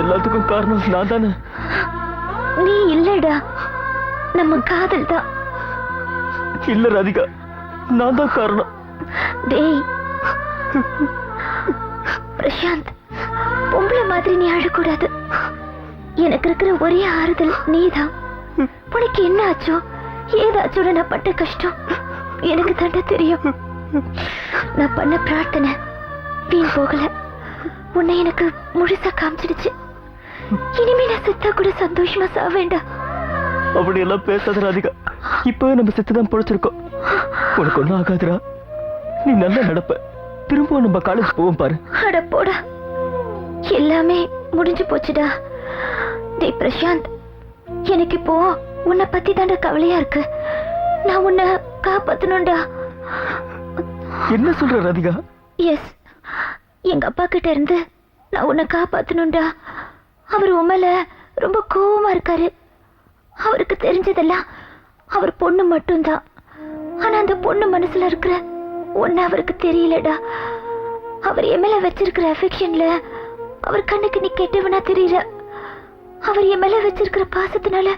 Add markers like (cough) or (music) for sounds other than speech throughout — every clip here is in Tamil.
எல்லாத்துக்கும் காரணம் நான் தானே நீ இல்லடா. நம்ம காதல் தான். இல்ல ராதிகா நான் தான் காரணம். டேய். பிரசாந்த். பொம்பளை மாதிரி நீ அழக்கூடாது. எனக்கு இருக்கிற ஒரே ஆறுதல் நீதான். உனக்கு என்ன ஆச்சோ ஏதாச்சோட நான் பட்ட கஷ்டம். எனக்கு தாண்டா தெரியும். நான் பண்ண பிரார்த்தனை வீண் போகல. உன்னை எனக்கு முழுசா காமிச்சிடுச்சு. இனிமே நான் செத்தா கூட சந்தோஷமா சாவேண்டா அப்படி எல்லாம் பேசாத ராதிகா. இப்பவே நம்ம செத்து தான் பொழைச்சிருக்கோம். உனக்கு ஒன்றும் ஆகாதுடா. நீ நல்லா நடப்ப. திரும்பவும் நம்ம காலேஜ் போவோம் பாரு. அட போடா. எல்லாமே முடிஞ்சு போச்சுடா. டேய் பிரசாந்த் எனக்கு இப்போ உன்னை பத்தி தாண்டா கவலையா இருக்கு. நான் உன்னை காப்பாத்தணும்டா. என்ன சொல்ற ராதிகா? எஸ் எங்க அப்பா கிட்ட இருந்து நான் உன்னை காப்பாத்தணும்டா. அவர் உமல ரொம்ப கோவமா இருக்காரு. அவருக்கு தெரிஞ்சதெல்லாம் அவர் பொண்ணு மட்டும்தான். ஆனா அந்த பொண்ணு மனசுல இருக்கிற ஒண்ணு அவருக்கு தெரியலடா. அவர் மேல வச்சிருக்கிற அஃபெக்ஷன்ல அவர் கண்ணுக்கு நீ கெட்டவனா தெரியல. அவர் என் மேல வச்சிருக்கிற பாசத்தினால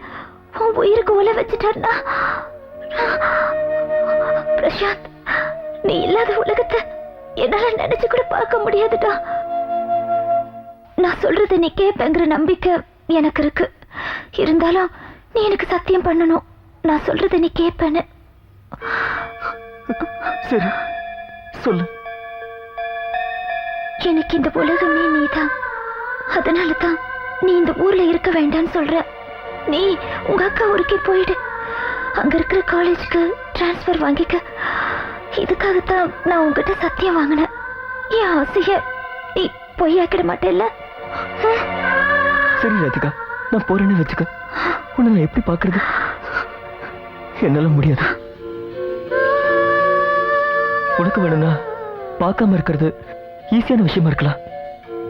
உன் உயிருக்கு உல வச்சுட்டார்னா பிரசாந்த் நீ இல்லாத உலகத்தை என்னால நினைச்சு கூட பார்க்க முடியாதுடா. நான் சொல்றதை நீ கேட்பேங்கிற நம்பிக்கை எனக்கு இருக்கு. இருந்தாலும் நீ எனக்கு சத்தியம் பண்ணணும். நான் சொல்றதை நீ கேட்பேன்னு சரி சொல்லு. எனக்கு இந்த உலகமே நீதான் அதனால தான் நீ இந்த ஊர்ல இருக்க வேண்டாம்னு சொல்ற. நீ உங்க அக்கா ஊருக்கே போயிடு. அங்க இருக்கிற காலேஜுக்கு டிரான்ஸ்ஃபர் வாங்கிக்க. இதுக்காகத்தான் நான் உங்ககிட்ட சத்தியம் வாங்கினேன். என் ஆசைய நீ பொய்யாக்கிட மாட்டேல்ல? சரி ராதிகா. நான் போறேன்னு வச்சுக்க. உன்னை நான் எப்படி பாக்குறது என்னால முடியாது. உனக்கு வேணும்னா பார்க்காம இருக்கிறது ஈஸியான விஷயமா இருக்கலாம்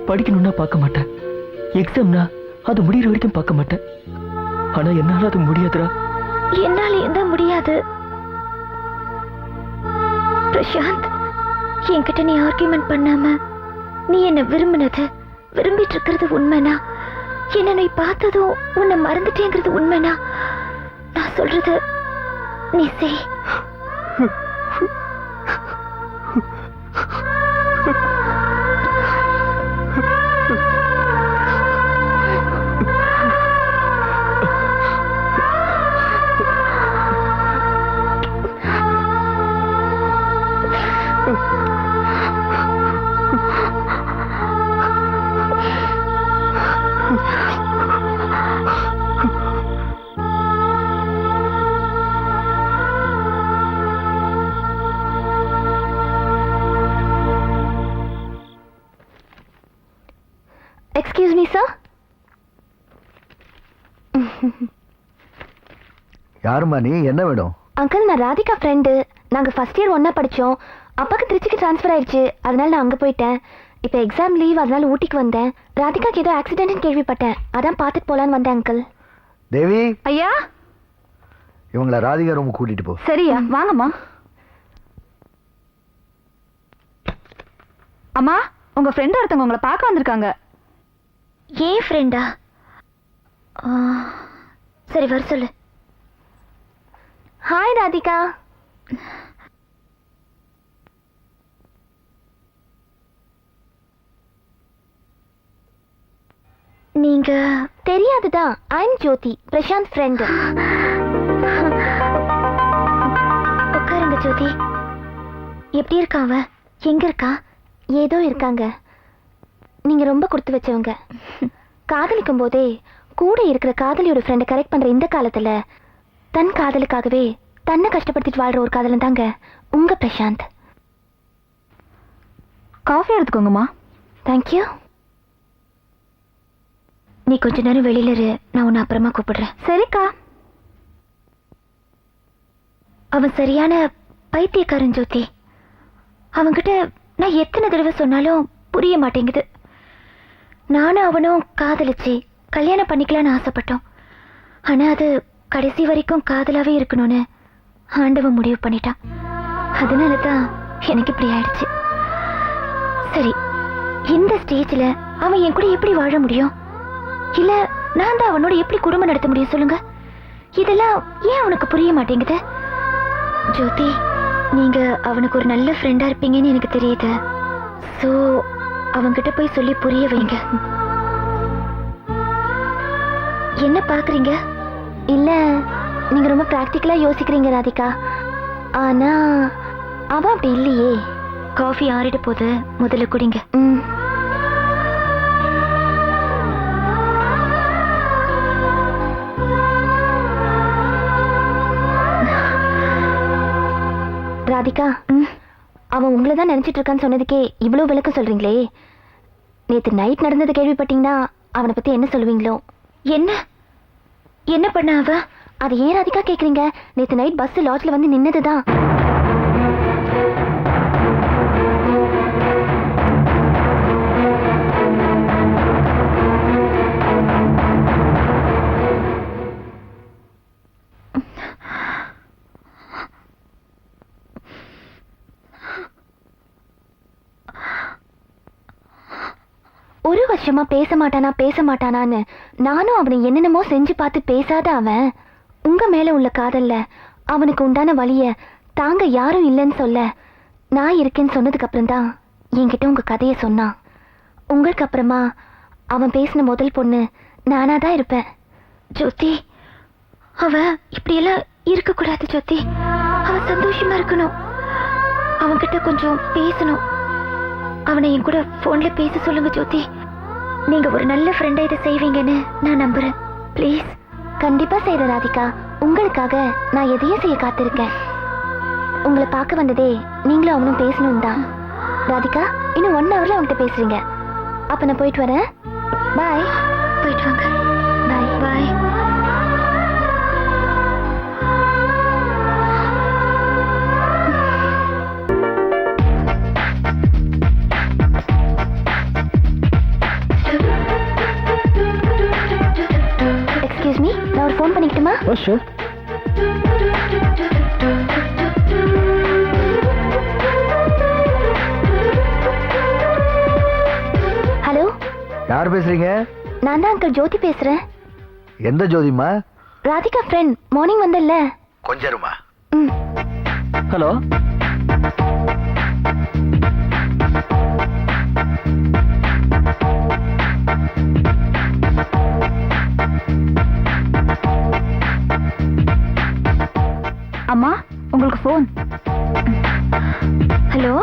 படிக்கணும்னா பார்க்க மாட்டேன். எக்ஸாம்னா அது முடிகிற வரைக்கும் பார்க்க மாட்டேன். ஆனா என்னால அது முடியாதுடா. என்னால எந்த முடியாது? பிரசாந்த் என்கிட்ட நீ ஆர்கியூமெண்ட் பண்ணாம நீ என்ன விரும்பினது விரும்பிட்டு இருக்கிறது உண்மைனா? என்ன நீ பார்த்ததும் உன்னை மறந்துட்டேங்கிறது உண்மைனா? நான் சொல்றது நீ செய். யாரும்மா நீ? என்ன வேணும்? அங்கிள் நான் ராதிகா ஃப்ரெண்டு நாங்கள் ஃபர்ஸ்ட் இயர் ஒன்றா படித்தோம் அப்பாவுக்கு திருச்சிக்கு ட்ரான்ஸ்ஃபர் ஆயிடுச்சு அதனால நான் அங்கே போயிட்டேன். இப்போ எக்ஸாம் லீவ் அதனால ஊட்டிக்கு வந்தேன். ராதிகாக்கு ஏதோ ஆக்சிடென்ட்னு கேள்விப்பட்டேன். அதான் பார்த்துட்டு போகலான்னு வந்தேன் அங்கிள் தேவி? ஐயா? இவங்கள ராதிகா ரூம் கூட்டிட்டு போ. சரியா? வாங்கம்மா. அம்மா உங்க ஃப்ரெண்ட் ஒருத்தவங்க உங்களை பார்க்க வந்திருக்காங்க. ஏன் ஃப்ரெண்டா சரி வர சொல்லு. ஹாய் ராதிகா நீங்க தெரியாதுதான் ஐம் ஜோதி பிரசாந்த் ஃப்ரெண்டு உட்காருங்க ஜோதி எப்படி இருக்கான் அவன்? எங்க இருக்கா? ஏதோ இருக்காங்க. நீங்க ரொம்ப கொடுத்து வச்சவங்க. காதலிக்கும் போதே கூட இருக்கிற காதலியோட ஃப்ரெண்டை கரெக்ட் பண்ற இந்த காலத்துல தன் காதலுக்காகவே தன்னை கஷ்டப்படுத்திட்டு வாழ்ற ஒரு காதலன் தாங்க உங்க பிரசாந்த். காஃபி எடுத்துக்கோங்கம்மா. தேங்க்யூ நீ கொஞ்ச நேரம் வெளியில இரு நான் உன்னை அப்புறமா கூப்பிடுறேன். சரிக்கா. அவன் சரியான பைத்தியக்காரன் ஜோதி. அவன்கிட்ட நான் எத்தனை தடவை சொன்னாலும் புரிய மாட்டேங்குது. நானும் அவனும் காதலிச்சு கல்யாணம் பண்ணிக்கலாம்னு ஆசைப்பட்டோம். ஆனா அது கடைசி வரைக்கும் காதலாவே இருக்கணும்னு ஆண்டவன் முடிவு பண்ணிட்டான். அதனால தான் எனக்கு இப்படி ஆயிடுச்சு. சரி இந்த ஸ்டேஜ்ல அவன் என் கூட எப்படி வாழ முடியும்? இல்ல நான் தான் அவனோட எப்படி குடும்பம் நடத்த முடியும் சொல்லுங்க? இதெல்லாம் ஏன் அவனுக்கு புரிய மாட்டேங்குது? ஜோதி நீங்க அவனுக்கு ஒரு நல்ல ஃப்ரெண்டா இருப்பீங்கன்னு எனக்கு தெரியுது. ஸோ அவன்கிட்ட போய் சொல்லி புரிய வைங்க. என்ன பாக்குறீங்க? இல்லை நீங்க ரொம்ப பிராக்டிக்கலா யோசிக்கிறீங்க ராதிகா. ஆனா அவன் அப்படி இல்லையே. காஃபி ஆறிட போது முதல்ல குடிங்க. ம். ராதிகா அவன் உங்களை தான் நினைச்சிட்டு இருக்கான்னு சொன்னதுக்கே இவ்வளவு விளக்கம் சொல்றீங்களே. நேத்து நைட் நடந்தது கேள்விப்பட்டீங்கன்னா அவனை பத்தி என்ன சொல்லுவீங்களோ? என்ன? என்ன பண்ண அவ? அது ஏன் ராதிகா கேக்குறீங்க? நேத்து நைட் பஸ் லாட்ஜ்ல வந்து நின்னதுதான். ஒரு வருஷமா பேச மாட்டானா பேச மாட்டானான்னு நானும் அவனை என்னென்னமோ செஞ்சு பார்த்து பேசாத அவன். உங்க மேல உள்ள காதல்ல அவனுக்கு உண்டான வழிய தாங்க யாரும் இல்லைன்னு சொல்ல நான் இருக்கேன்னு சொன்னதுக்கு அப்புறம் தான் என்கிட்ட உங்க கதையை சொன்னான். உங்களுக்கு அப்புறமா அவன் பேசின முதல் பொண்ணு நானா தான் இருப்பேன். ஜோதி அவ இப்படியெல்லாம் இருக்கக்கூடாது ஜோதி. அவ சந்தோஷமா இருக்கணும். அவன்கிட்ட கொஞ்சம் பேசணும். அவனை என் கூட போன்ல பேச சொல்லுங்க ஜோதி. நீங்க ஒரு நல்ல ஃப்ரெண்டா இதை செய்வீங்கன்னு நான் நம்புறேன். ப்ளீஸ் கண்டிப்பா செய்யற ராதிகா. உங்களுக்காக நான் எதையும் செய்ய காத்திருக்கேன். உங்களை பார்க்க வந்ததே நீங்களும் அவனும் பேசணும் தான். ராதிகா இன்னும் ஒன் ஹவர்ல அவன்கிட்ட பேசுறீங்க. அப்ப நான் போயிட்டு வரேன். பாய் போயிட்டு வாங்க. ஷூர் ஹலோ யார் பேசுறீங்க? நான் தான் அங்கிள் ஜோதி பேசுறேன். எந்த ஜோதிம்மா? ராதிகா ஃப்ரெண்ட் மார்னிங் வந்தல்ல. கொஞ்சருமா? ம். ஹலோ? அம்மா உங்களுக்கு phone hello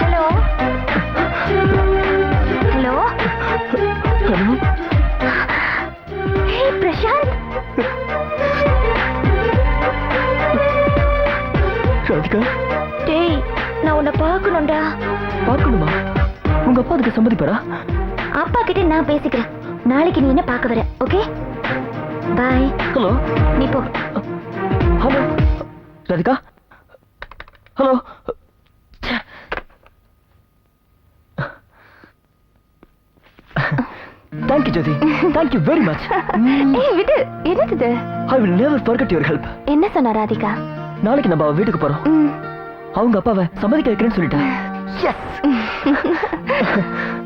hello hello Prashanth Radhika டேய் நான் உன்னை பார்க்கணும்டா. பார்க்கணுமா? உங்க அப்பா அதுக்கு சம்மதிப்பாரா? அப்பா கிட்ட நான் பேசிக்கிறேன். நாளைக்கு நீ என்ன பார்க்க வர ஓகே பாய் ஹலோ நீ போ. Hello Radhika hello thank you Jyothi thank you very much ஏய் விடு. என்னது I will never forget your help. என்ன சொன்ன ராதிகா? நாளைக்கு நம்ம வீட்டுக்கு போறோம். அவங்க அப்பாவை சம்மதிக்க வைக்கிறேன்னு சொல்லிட்டேன் (laughs) (laughs)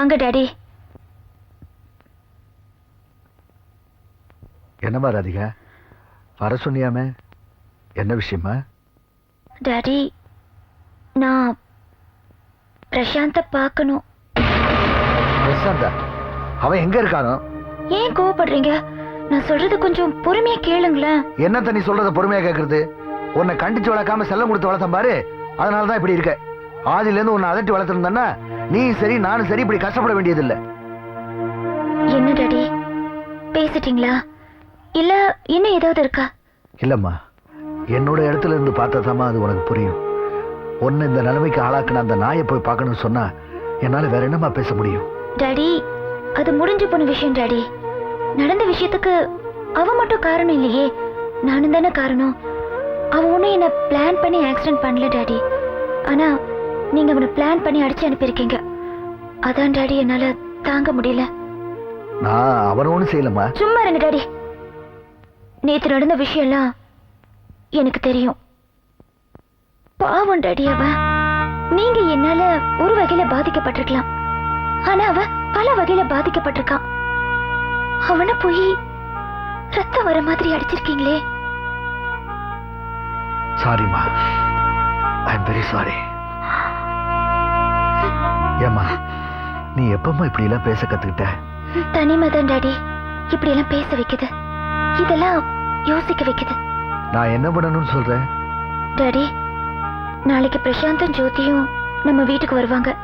வாங்க டாடி. என்னம்மா ராதிகா? வர சொன்னியாமே? என்ன விஷயமா டாடி நான் பிரசாந்த பார்க்கணும். பிரசாந்தா? அவன் எங்க இருக்கானோ? ஏன் கோவப்படுறீங்க? நான் சொல்றது கொஞ்சம் பொறுமையா கேளுங்களேன். என்னத்த நீ சொல்றத பொறுமையா கேக்குறது? உன்னை கண்டிச்சு வளர்க்காம செல்லம் கொடுத்து வளர்த்தம் பாரு. அதனால தான் இப்படி இருக்க. ஆதியிலேருந்து உன்னை அதட்டி வளர்த்துருந்தானா நீ சரி நானும் சரி இப்படி கஷ்டப்பட வேண்டியதில்லை. என்ன டாடி? பேசிட்டீங்களா? இல்ல இன்னும் ஏதாவது இருக்கா? இல்லம்மா என்னோட இடத்துல இருந்து பார்த்தா அது உனக்கு புரியும். ஒன்னு இந்த நிலைமைக்கு ஆளாக்குன அந்த நாயை போய் பார்க்கணும்னு சொன்னா என்னால வேற என்னம்மா பேச முடியும்? டாடி அது முடிஞ்சு போன விஷயம் டாடி. நடந்த விஷயத்துக்கு அவ மட்டும் காரணம் இல்லையே. நானும் தானே காரணம். அவ ஒன்றும் என்ன பிளான் பண்ணி ஆக்சிடென்ட் பண்ணல டாடி. ஆனா நீங்க அவனை பிளான் பண்ணி அடிச்சு அனுப்பியிருக்கீங்க. அதான் டாடி என்னால தாங்க முடியல. நான் அவன் ஒன்றும் செய்யலம்மா. சும்மா இருங்க டாடி. நேத்து நடந்த விஷயம்லாம் எனக்கு தெரியும். பாவம் டாடி அவ. நீங்க என்னால ஒரு வகையில பாதிக்கப்பட்டிருக்கலாம். ஆனா அவ பல வகையில பாதிக்கப்பட்டிருக்கான். அவன போய் ரத்தம் வர மாதிரி அடிச்சிருக்கீங்களே. சாரிம்மா ஐ எம் வெரி சாரி ஏம்மா நீ எப்பம்மா இப்படி எல்லாம் பேச கத்துக்கிட்ட? தனிமை தான் டாடி. இப்படி எல்லாம் பேச வைக்குது. இதெல்லாம் யோசிக்க வைக்குது. நான் என்ன பண்ணணும்னு சொல்றேன்? டாடி நாளைக்கு பிரசாந்தும் ஜோதியும் நம்ம வீட்டுக்கு வருவாங்க.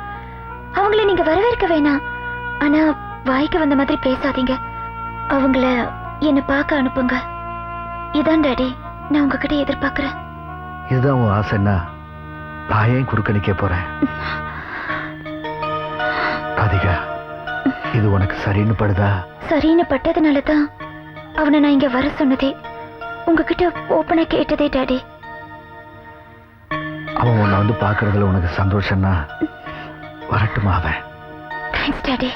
அவங்கள நீங்க வரவேற்க வேணாம். ஆனா வாய்க்கு வந்த மாதிரி பேசாதீங்க. அவங்கள என்ன பார்க்க அனுப்புங்க. இதான் டாடி நான் உங்ககிட்ட எதிர்பார்க்கறேன். இதுதான் உன் ஆசைன்னா நான் ஏன் குறுக்க நிக்க போறேன்? (laughs) ராதிகா இது உனக்கு சரின்னு படுதா? சரின்னு பட்டதுனால தான் அவனை நான் இங்க வர சொன்னதே. உங்ககிட்ட ஓப்பனா கேட்டதே டாடி. அவன் உன்னை வந்து பார்க்கறதுல உனக்கு சந்தோஷம்னா வரட்டுமா அவன்? Thanks daddy.